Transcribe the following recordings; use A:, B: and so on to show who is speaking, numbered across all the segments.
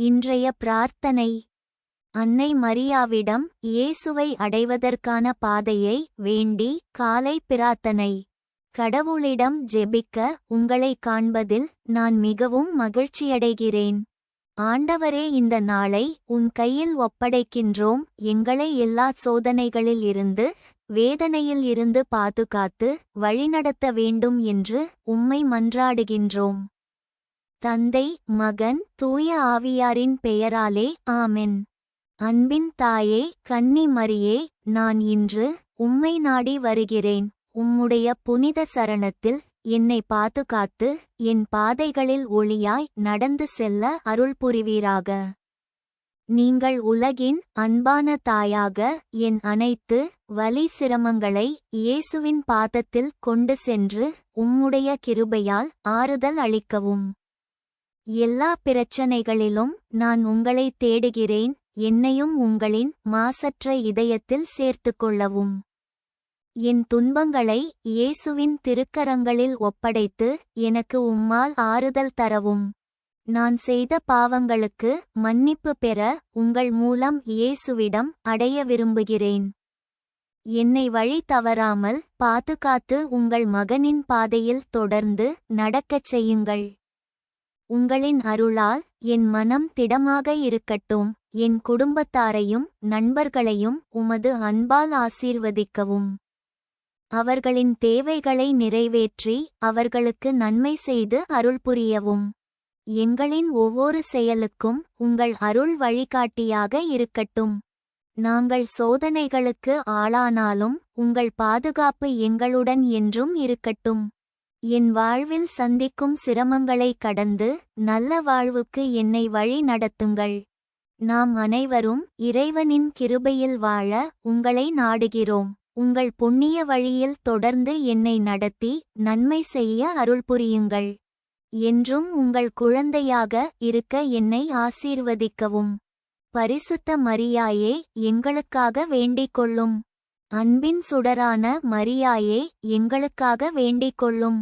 A: இன்றைய பிரார்த்தனை. அன்னை மரியாவிடம் இயேசுவை அடைவதற்கான பாதையை வேண்டி காலை பிரார்த்தனை. கடவுளிடம் ஜெபிக்க உங்களை காண்பதில் நான் மிகவும் மகிழ்ச்சியடைகிறேன். ஆண்டவரே இந்த நாளை உன் கையில் ஒப்படைக்கின்றோம். எங்களை எல்லா சோதனைகளில் இருந்து வேதனையில் இருந்து பாதுகாத்து வழிநடத்த வேண்டும் என்று உம்மை மன்றாடுகின்றோம். தந்தை மகன் தூய ஆவியாரின் பெயராலே ஆமென். அன்பின் தாயே கன்னி மரியே நான் இன்று உம்மை நாடி வருகிறேன். உம்முடைய புனித சரணத்தில் என்னை பாதுகாத்து என் பாதைகளில் ஒளியாய் நடந்து செல்ல அருள் புரிவீராக. நீங்கள் உலகின் அன்பான தாயாக என் அனைத்து வலி சிரமங்களை இயேசுவின் பாதத்தில் கொண்டு சென்று உம்முடைய கிருபையால் ஆறுதல் அளிக்கவும். எல்லா பிரச்சனைகளிலும் நான் உங்களை தேடுகிறேன் என்னையும் உங்களின் மாசற்ற இதயத்தில் சேர்த்துக்கொள்ளவும் என் துன்பங்களை இயேசுவின் திருக்கரங்களில் ஒப்படைத்து எனக்கு உம்மால் ஆறுதல் தரவும். நான் செய்த பாவங்களுக்கு மன்னிப்பு பெற உங்கள் மூலம் இயேசுவிடம் அடைய விரும்புகிறேன். என்னை வழி தவறாமல் பாதுகாத்து உங்கள் மகனின் பாதையில் தொடர்ந்து நடக்கச் செய்யுங்கள். உங்களின் அருளால் என் மனம் திடமாக இருக்கட்டும். என் குடும்பத்தாரையும் நண்பர்களையும் உமது அன்பால் ஆசீர்வதிக்கவும். அவர்களின் தேவைகளை நிறைவேற்றி அவர்களுக்கு நன்மை செய்து அருள் புரியவும். எங்களின் ஒவ்வொரு செயலுக்கும் உங்கள் அருள் வழிகாட்டியாக இருக்கட்டும். நாங்கள் சோதனைகளுக்கு ஆளானாலும் உங்கள் பாதுகாப்பு எங்களுடன் என்றும் இருக்கட்டும். என் வாழ்வில் சந்திக்கும் சிரமங்களை கடந்து நல்ல வாழ்வுக்கு என்னை வழி நடத்துங்கள். நாம் அனைவரும் இறைவனின் கிருபையில் வாழ உங்களை நாடுகிறோம். உங்கள் புண்ணிய வழியில் தொடர்ந்து என்னை நடத்தி நன்மை செய்ய அருள் புரியுங்கள். என்றும் உங்கள் குழந்தையாக இருக்க என்னை ஆசீர்வதிக்கவும். பரிசுத்த மரியாயே எங்களுக்காக வேண்டிக் கொள்ளும் அன்பின் சுடரான மரியாயே எங்களுக்காக வேண்டிக் கொள்ளும்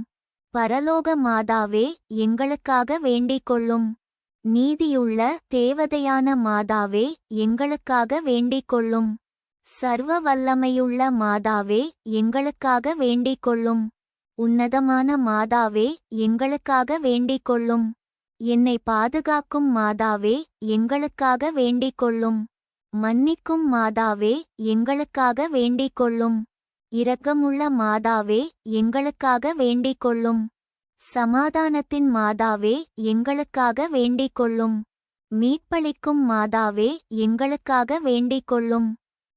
A: பரலோக மாதாவே எங்களுக்காக வேண்டிக் கொள்ளும் நீதியுள்ள தேவதையான மாதாவே எங்களுக்காக வேண்டிக் கொள்ளும் சர்வ வல்லமையுள்ள மாதாவே எங்களுக்காக வேண்டிக் கொள்ளும் உன்னதமான மாதாவே எங்களுக்காக வேண்டிக் கொள்ளும் என்னை பாதுகாக்கும் மாதாவே எங்களுக்காக வேண்டிக் கொள்ளும் மன்னிக்கும் மாதாவே எங்களுக்காக வேண்டிக் கொள்ளும் இரக்கமுள்ள மாதாவே எங்களுக்காக வேண்டிக் கொள்ளும் சமாதானத்தின் மாதாவே எங்களுக்காக வேண்டிக் கொள்ளும் மீட்பளிக்கும் மாதாவே எங்களுக்காக வேண்டிக் கொள்ளும்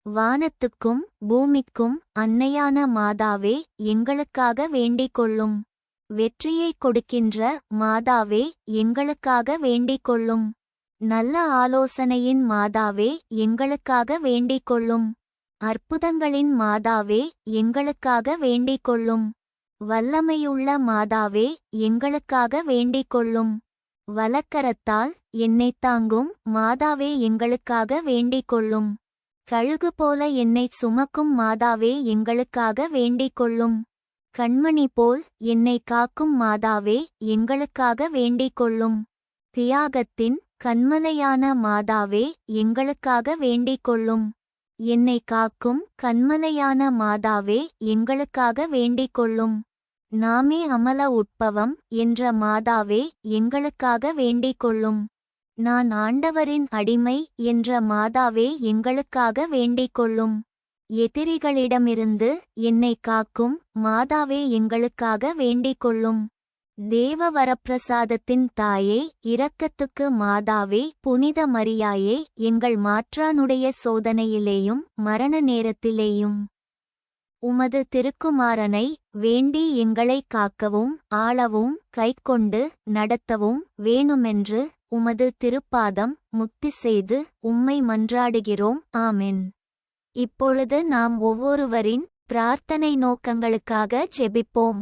A: வானத்துக்கும் பூமிக்கும் அன்னையான மாதாவே எங்களுக்காக வேண்டிக் கொள்ளும் வெற்றியைக் கொடுக்கின்ற மாதாவே எங்களுக்காக வேண்டிக் கொள்ளும் நல்ல ஆலோசனையின் மாதாவே எங்களுக்காக வேண்டிக் கொள்ளும் அற்புதங்களின் மாதாவே எங்களுக்காக வேண்டிக் கொள்ளும் வல்லமையுள்ள மாதாவே எங்களுக்காக வேண்டிக் கொள்ளும் வலக்கரத்தால் என்னைத் தாங்கும் மாதாவே எங்களுக்காக வேண்டிக் கொள்ளும் கழுகு போல என்னைச் சுமக்கும் மாதாவே எங்களுக்காக வேண்டிக் கொள்ளும் கண்மணி போல் என்னை காக்கும் மாதாவே எங்களுக்காக வேண்டிக் கொள்ளும் தியாகத்தின் கண்மலையான மாதாவே எங்களுக்காக வேண்டிக் கொள்ளும் என்னை காக்கும் கண்மலையான மாதாவே எங்களுக்காக வேண்டிக் கொள்ளும் நாமே அமல உட்பவம் என்ற மாதாவே எங்களுக்காக வேண்டிக் கொள்ளும் நான் ஆண்டவரின் அடிமை என்ற மாதாவே எங்களுக்காக வேண்டிக் கொள்ளும் எதிரிகளிடமிருந்து என்னை காக்கும் மாதாவே எங்களுக்காக வேண்டிக் கொள்ளும் தேவ வரப்பிரசாதத்தின் தாயே இரக்கத்துக்கு மாதாவே புனித மரியாயே எங்கள் மாற்றானுடைய சோதனையிலேயும் மரண நேரத்திலேயும். உமது திருக்குமாரனை வேண்டி எங்களை காக்கவும் ஆளவும் கைக்கொண்டு நடத்தவும் வேணுமென்று உமது திருப்பாதம் முக்தி செய்து உம்மை மன்றாடுகிறோம் ஆமென். இப்பொழுது நாம் ஒவ்வொருவரின் பிரார்த்தனை நோக்கங்களுக்காக ஜெபிப்போம்.